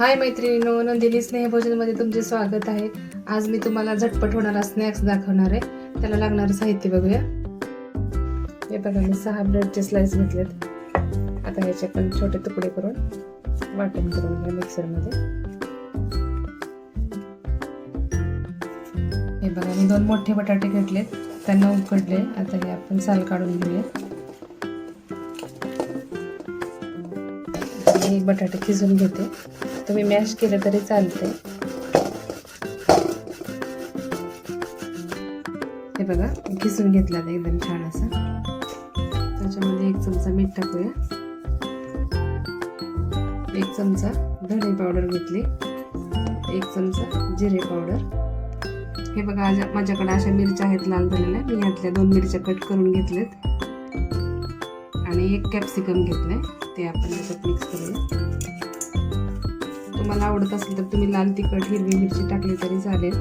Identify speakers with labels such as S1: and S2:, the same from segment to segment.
S1: हाय मैत्रिणीनो नंदिनी स्नेहभोजनमध्ये तुमचे स्वागत आहे. आज मी तुम्हाला झटपट होणारा स्नॅक्स दाखवणार आहे. त्याला लागणारं साहित्य बघूया. हे बघा मी सहा ब्रेडचे स्लाइस घेतलेत. आता ह्याचे पण छोटे तुकडे करून वाटण करून घ्या मिक्सरमध्ये हे बघा मी दोन मोठे बटाटे घेतलेत. त्यांना उकडले. आता हे आपण साल काढून घेऊया. मी बटाटे शिजून घेते. तुम्ही मॅश केलं तरी चालते हे बघा किसून घेतला एकदम छान असा. त्याच्यामध्ये एक चमचा मीठ टाकूया. एक चमचा धणे पावडर घेतली. एक चमचा जिरे पावडर हे बघा आज माझ्याकडे अशा मिरच्या आहेत लाल झालेल्या मी यातल्या दोन मिरच्या कट करून घेतल्यात. आणि एक कॅप्सिकम घेतलंय. ते आपण त्याच्यात मिक्स करूया. तुम्हाला आवडत असेल तर तुम्ही लाल तिखट हिरवी मिरची टाकली तरी चालेल.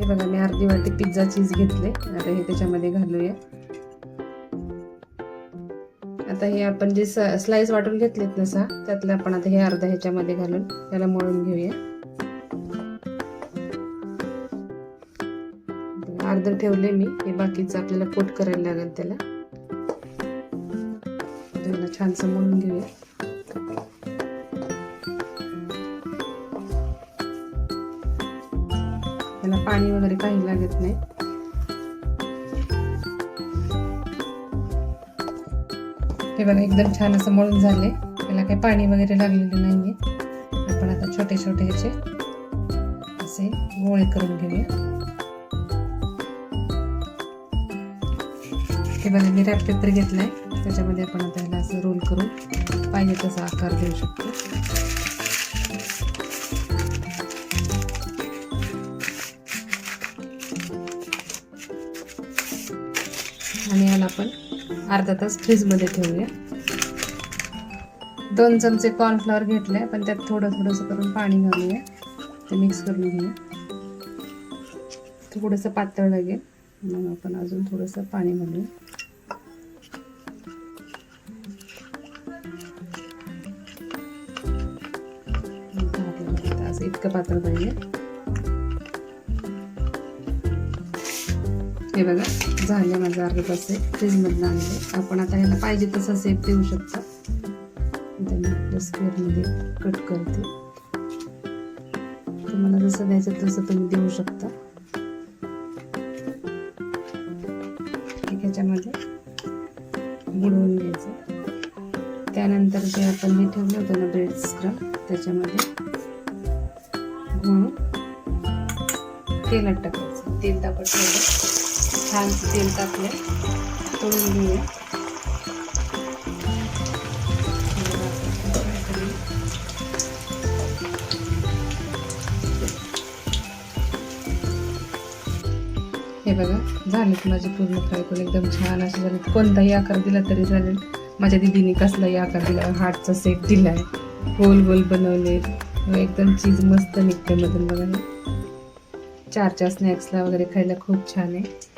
S1: हे बघा मी अर्धी वाटी पिझ्झा चीज घेतले. आता हे त्याच्यामध्ये घालूया. आता हे आपण जे स्लाइस वाटून घेतलेत ना सा त्यातलं आपण आता हे अर्धा ह्याच्यामध्ये घालून त्याला मळून घेऊया. अर्ध ठेवले मी. हे बाकीचं आपल्याला कोट करायला लागेल त्याला. त्याला छानसं मळून घेऊया. पाणी वगैरे काही लागत नाही. हे बघा एकदम छान असं मळून झाले त्याला काही पाणी वगैरे लागलेलं नाहीये. आपण आता छोटे छोटे ह्याचे असे गोळे करून घेऊया. हे बघा मी रॅप पेपर घेतलाय. त्याच्यामध्ये आपण आता ह्याला असं रोल करून पाहिजे तसा आकार देऊ शकतो. आणि याला आपण अर्धा तास फ्रीजमध्ये ठेवूया. दोन चमचे कॉर्नफ्लॉवर घेतले पण त्यात थोडं थोडंसं करून पाणी घालूया. ते मिक्स करून घेऊया. थोडंसं पातळ लागेल. मग आपण अजून थोडंसं पाणी घालूया. असं इतकं पातळ पाहिजे. हे बघा झाले माझं अर्धा तास फ्रीजमधनं आणले आपण आता ह्याला पाहिजे तसा सेप देऊ शकता. त्यांना स्क्वेअरमध्ये कट करते. तुम्हाला जसं द्यायचं तसं तुम्ही देऊ शकता. ह्याच्यामध्ये बुडवून घ्यायचं. त्यानंतर जे आपण हे ठेवलं होतं ना ब्रेड स्क्रब त्याच्यामध्ये तेलात टाकायचं. तेल तापत ठेवलं. छान तेल टाकलं तळून घेऊया. हे बघा झालेत माझे पूर्ण फ्राय करून एकदम छान असे झाले कोणताही आकार दिला तरी चालेल. माझ्या दिदीने कसलाही आकार दिला हार्टचा सेट दिलाय. गोल गोल बनवले एकदम चीज मस्त निघते मधून बघा चारच्या स्नॅक्सला वगैरे खायला खूप छान आहे.